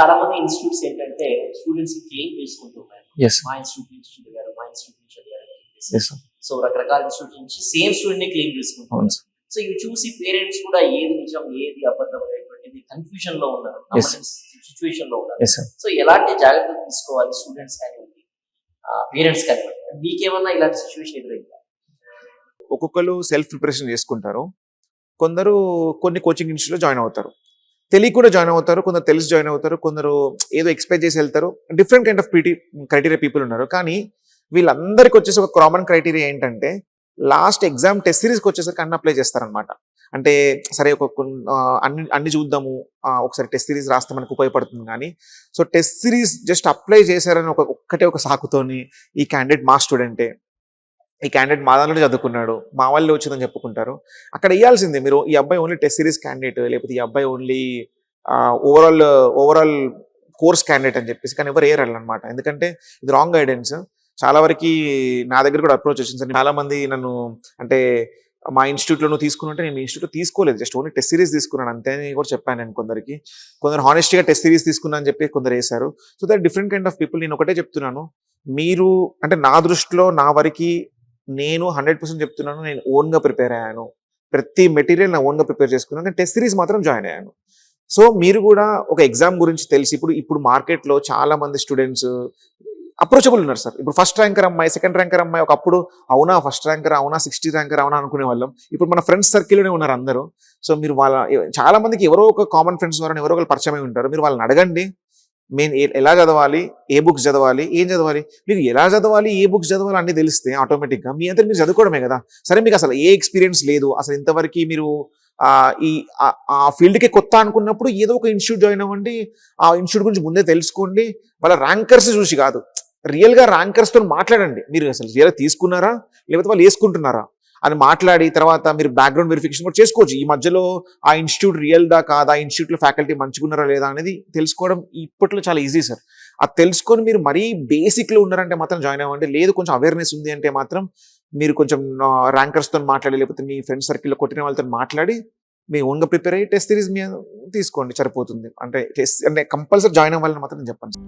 చాలా మంది ఇన్స్టిట్యూట్స్ ఏంటంటే స్టూడెంట్స్ క్లెయిమ్ చేసుకుంటున్నారు మా ఇన్స్టిట్యూట్ నుంచి చదివారు మా ఇన్స్టిట్యూట్ నుంచి చదివారు సో రకరకాల ఇన్స్టిట్యూట్ నుంచి సేమ్ స్టూడెంట్ని క్లెయిమ్ సార్ సో ఇవి చూసి పేరెంట్స్ కూడా ఏది నిజం ఏది అబద్ధం అనేటువంటిది కన్ఫ్యూజన్లో ఉన్నారు. సిచ్యువేషన్లో ఉన్నారు. సో ఎలాంటి జాగ్రత్తలు తీసుకోవాలి స్టూడెంట్స్ కానివ్వండి పేరెంట్స్ కానివ్వండి మీకేమన్నా ఇలాంటి సిచ్యువేషన్ ఎదురైందా? ఒక్కొక్కరు సెల్ఫ్ ప్రిపరేషన్ చేసుకుంటారు. కొందరు కొన్ని కోచింగ్ ఇన్స్టిట్యూట్లో జాయిన్ అవుతారు. తెలియకుండా కూడా జాయిన్ అవుతారు కొందరు తెలిసి జాయిన్ అవుతారు కొందరు ఏదో ఎక్స్పెక్ట్ చేసి వెళ్తారు. Different kind of PT criteria people ఉన్నారు. కానీ వీళ్ళందరికీ వచ్చేసి ఒక కామన్ క్రైటీరియా ఏంటంటే లాస్ట్ ఎగ్జామ్ టెస్ట్ సిరీస్కి వచ్చేసరికి అన్ని అప్లై చేస్తారనమాట అంటే సరే ఒక అన్ని అన్ని చూద్దాము. ఒకసారి టెస్ట్ సిరీస్ రాస్తే మనకు ఉపయోగపడుతుంది కానీ so test series just apply చేశారని ఒక ఒక్కటే ఒక సాకుతోని ఈ క్యాండిడేట్ మా స్టూడెంటే ఈ క్యాండిడేట్ మా దాంట్లో చదువుకున్నాడు. మా వాళ్ళు వచ్చిందని చెప్పుకుంటారు. అక్కడ ఇవ్వాల్సిందే మీరు ఈ అబ్బాయి ఓన్లీ టెస్ట్ సిరీస్ క్యాండిడేట్ లేకపోతే ఈ అబ్బాయి only overall overall course candidate అని చెప్పేసి కానీ ఎవరు ఏరాలి అనమాట ఎందుకంటే ఇది రాంగ్ గైడెన్స్ చాలా వరకు నా దగ్గర కూడా అప్రోచ్ వచ్చింది. సార్ చాలా మంది నన్ను అంటే మా ఇన్స్టిట్యూట్లో నువ్వు తీసుకున్నట్టే నేను మీ తీసుకోలేదు. జస్ట్ ఓన్లీ టెస్ట్ సిరీస్ తీసుకున్నాను. అంతే అని కూడా చెప్పాను నేను కొందరికి. కొందరు హానెస్ట్గా టెస్ట్ సిరీస్ తీసుకున్నా అని చెప్పి కొందరు వేశారు so that different kind of people నేను ఒకటే చెప్తున్నాను. మీరు అంటే నా దృష్టిలో నా వరకు నేను హండ్రెడ్ పర్సెంట్ చెప్తున్నాను నేను ఓన్గా ప్రిపేర్ అయ్యాను. ప్రతి మెటీరియల్ నా ఓన్గా ప్రిపేర్ చేసుకున్నాను. నేను టెస్ట్ సిరీస్ మాత్రం జాయిన్ అయ్యాను. సో మీరు కూడా ఒక ఎగ్జామ్ గురించి తెలిసి ఇప్పుడు ఇప్పుడు మార్కెట్లో చాలా మంది స్టూడెంట్స్ అప్రోచబుల్ ఉన్నారు సార్. ఇప్పుడు ఫస్ట్ ర్యాంకర్ అమ్మాయి సెకండ్ ర్యాంకర్ అమ్మాయి ఒకప్పుడు అవునా ఫస్ట్ ర్యాంకర్ అవునా సిక్స్టీ ర్యాంకర్ అవునా అనుకునే వాళ్ళం. ఇప్పుడు మన ఫ్రెండ్స్ సర్కిల్లోనే ఉన్నారు అందరూ. సో మీరు వాళ్ళ చాలా మందికి ఎవరో ఒక కామన్ ఫ్రెండ్స్ ద్వారా ఎవరో ఒకరు పరిచయం ఉంటారు. మీరు వాళ్ళని అడగండి. మేము ఏ- ఎలా చదవాలి? ఏ బుక్స్ చదవాలి? ఏం చదవాలి? మీకు ఎలా చదవాలి? ఏ బుక్స్ చదవాలి? అన్నీ తెలిస్తే ఆటోమేటిక్గా మీ అంతా మీరు చదువుకోవడమే కదా. సరే మీకు అసలు ఏ ఎక్స్పీరియన్స్ లేదు. అసలు ఇంతవరకు మీరు ఈ ఆ- ఆ ఫీల్డ్కి కొత్త అనుకున్నప్పుడు ఏదో ఒక ఇన్స్టిట్యూట్ జాయిన్ అవ్వండి. ఆ ఇన్స్టిట్యూట్ గురించి ముందే తెలుసుకోండి. వాళ్ళ ర్యాంకర్స్ చూసి కాదు. రియల్గా ర్యాంకర్స్తో మాట్లాడండి. మీరు అసలు రియల్గా తీసుకున్నారా? లేకపోతే వాళ్ళు వేసుకుంటున్నారా? అని మాట్లాడి తర్వాత మీరు బ్యాక్గ్రౌండ్ వెరిఫికేషన్ కూడా చేసుకోవచ్చు. ఈ మధ్యలో ఆ ఇన్స్టిట్యూట్ రియల్దా కాదా? ఆ ఇన్స్టిట్యూట్లో ఫ్యాకల్టీ మంచిగున్నారా లేదా అనేది తెలుసుకోవడం ఇప్పట్లో చాలా ఈజీ సార్ అది తెలుసుకొని మీరు మరీ బేసిక్లో ఉన్నారంటే మాత్రం జాయిన్ అవ్వండి. లేదు కొంచెం అవేర్నెస్ ఉంది అంటే మాత్రం మీరు కొంచెం ర్యాంకర్స్తో మాట్లాడి లేకపోతే మీ ఫ్రెండ్ సర్కిల్లో కొట్టిన వాళ్ళతో మాట్లాడి మీ ఓన్గా ప్రిపేర్ అయ్యి టెస్ట్ సిరీస్ మీ తీసుకోండి. సరిపోతుంది. అంటే టెస్ట్ అంటే కంపల్సరీ జాయిన్ అవ్వాలని మాత్రం చెప్పండి